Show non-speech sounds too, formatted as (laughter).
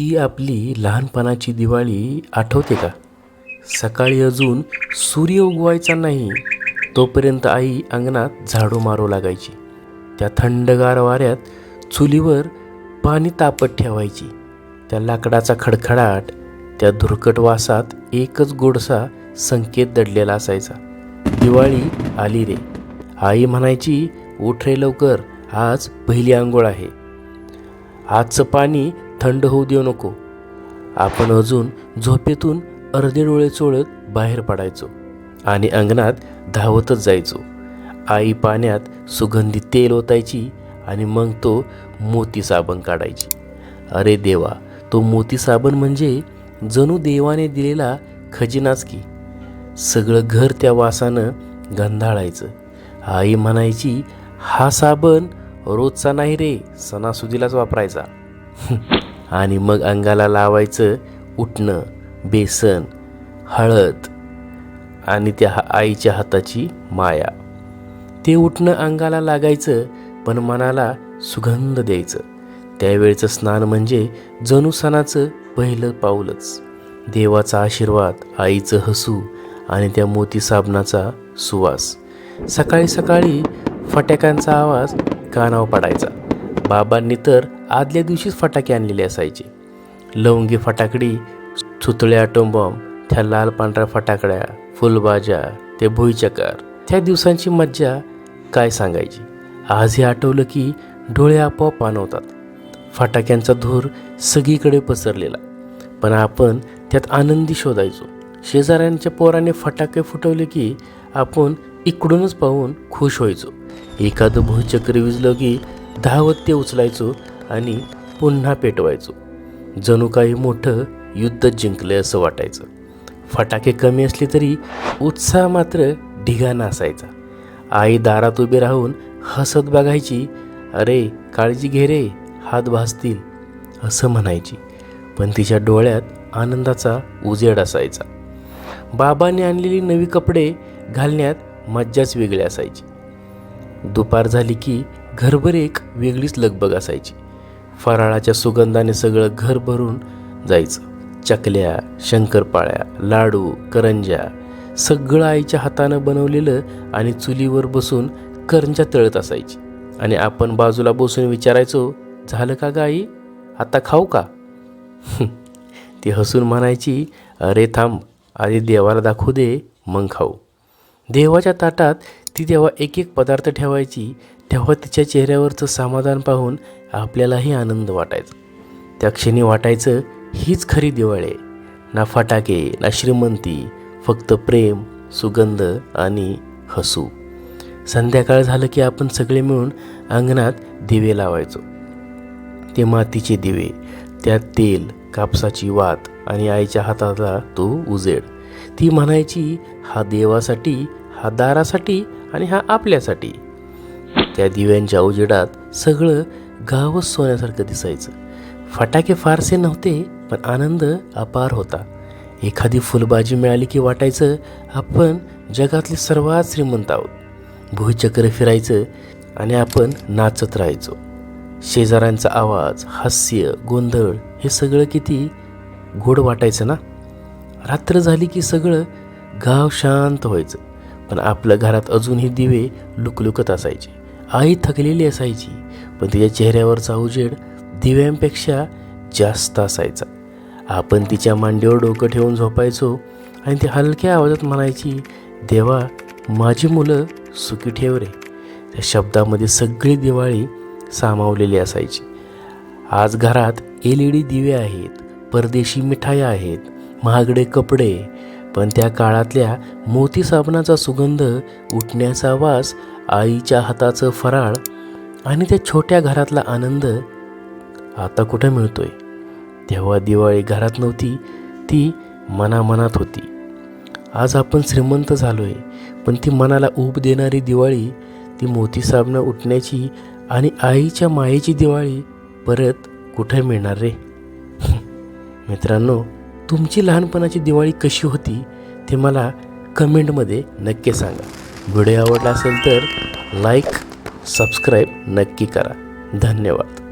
ती आपली लहानपणाची दिवाळी आठवते का? सकाळी अजून सूर्य उगवायचा नाही तोपर्यंत आई अंगणात झाडू मारू लागायची. त्या थंडगार वाऱ्यात चुलीवर पाणी तापत ठेवायची. त्या लाकडाचा खडखडाट त्या धुरकट वासात एकच गोडसा संकेत दडलेला असायचा. दिवाळी आली रे. आई म्हणायची उठ रे लवकर आज पहिली आंघोळ आहे. आजचं पाणी थंड होऊ देऊ नको. आपण अजून झोपेतून अर्धे डोळे चोळत बाहेर पडायचो आणि अंगणात धावतच जायचो. आई पाण्यात सुगंधी तेल ओतायची आणि मग तो मोती साबण काढायची. अरे देवा तो मोती साबण म्हणजे जणू देवाने दिलेला खजिनाच की. सगळं घर त्या वासानं गंधाळायचं. आई म्हणायची हा साबण रोजचा नाही रे सणासुदीलाच वापरायचा. (laughs) आणि मग अंगाला लावायचं उठणं बेसन हळद आणि त्या हा- आईच्या हाताची माया. ते उठणं अंगाला लागायचं पण मनाला सुगंध द्यायचं. त्यावेळचं स्नान म्हणजे जणू सणाचं पहिलं पाऊलच. देवाचा आशीर्वाद आईचं हसू आणि त्या मोती साबणाचा सुवास. सकाळी सकाळी फटाक्यांचा आवाज कानावर पडायचा. बाबांनी तर आदल्या दिवशीच फटाके आणलेले असायचे. लवंगी फटाकडी सुतळ्या टोंबॉम त्या लाल पांढऱ्या फटाकड्या फुलबाजा ते भुईचकार त्या दिवसांची मज्जा काय सांगायची? आज हे आठवलं की डोळे आपोआप पाणवतात फटाक्यांचा धूर सगळीकडे पसरलेला. पण आपण त्यात आनंदी शोधायचो. शेजाऱ्यांच्या पोराने फटाके फुटवले की आपण इकडूनच पाहून खुश व्हायचो. एखादं भुईचक्र विजलं की धावत ते उचलायचो आणि पुन्हा पेटवायचो. जणू काही मोठं युद्ध जिंकलं असं वाटायचं. फटाके कमी असले तरी उत्साह मात्र ढिगाणा असायचा. आई दारात उभी राहून हसत बघायची अरे काळजी घे रे हात भासतील असं म्हणायची. पण तिच्या डोळ्यात आनंदाचा उजेड असायचा. बाबांनी आणलेली नवी कपडे घालण्यात मज्जाच वेगळी असायची. दुपार झाली की घरभर एक वेगळीच लगबग असायची. फराळाच्या सुगंधाने सगळं घर भरून जायचं. चकल्या शंकरपाळ्या लाडू करंज्या सगळं आईच्या हातानं बनवलेलं आणि चुलीवर बसून करंजा तळत असायची. आणि आपण बाजूला बसून विचारायचो झालं का गाई आता खाऊ का? (laughs) ती हसून म्हणायची अरे थांब आधी देवाला दाखवू दे मग खाऊ. देवाच्या ताटात ती तेव्हा एक एक पदार्थ ठेवायची तेव्हा तिच्या चेहऱ्यावरचं समाधान पाहून आपल्यालाही आनंद वाटायचा. त्या क्षणी वाटायचं हीच खरी दिवाळी आहे. ना फटाके ना श्रीमंती फक्त प्रेम सुगंध आणि हसू. संध्याकाळ झालं की आपण सगळे मिळून अंगणात दिवे लावायचो. ते मातीचे दिवे त्यात तेल कापसाची वात आणि आईच्या हाताला तो उजेड. ती म्हणायची हा देवासाठी हा दारासाठी आणि हा आपल्यासाठी. त्या दिव्यांच्या उजेडात सगळं गावच सोन्यासारखं दिसायचं. फटाके फारसे नव्हते पण आनंद अपार होता. एखादी फुलबाजी मिळाली की वाटायचं आपण जगातले सर्वात श्रीमंत आहोत. भूचक्र फिरायचं आणि आपण नाचत राहायचो. शेजाऱ्यांचा आवाज हास्य गोंधळ हे सगळं किती गोड वाटायचं ना? रात्र झाली की सगळं गाव शांत व्हायचं पण आपल्या घरात अजूनही दिवे लुकलुकत असायचे. आई थकलेली असायची पण तिच्या चेहऱ्यावरचा उजेड दिव्यांपेक्षा जास्त असायचा. आपण तिच्या मांडीवर डोकं ठेवून झोपायचो आणि ती हलक्या आवाजात म्हणायची देवा माझी मुलं सुखी ठेव रे. त्या शब्दामध्ये सगळी दिवाळी सामावलेली असायची. आज घरात एल ई डी दिवे आहेत परदेशी मिठाया आहेत महागडे कपडे पण त्या काळातल्या मोती साबणाचा सुगंध उठण्याचा वास आईच्या हाताचं फराळ आणि त्या छोट्या घरातला आनंद आता कुठं मिळतोय? तेव्हा दिवाळी घरात नव्हती ती मनामनात होती. आज आपण श्रीमंत झालो आहे पण ती मनाला ऊब देणारी दिवाळी ती मोती साबणं उठण्याची आणि आईच्या मायेची दिवाळी परत कुठे मिळणार रे? (laughs) मित्रांनो तुमची लहानपणाची दिवाळी कशी होती ते मला कमेंटमध्ये नक्की सांगा. व्हिडिओ आवडला असेल तर लाईक सबस्क्राईब नक्की करा. धन्यवाद.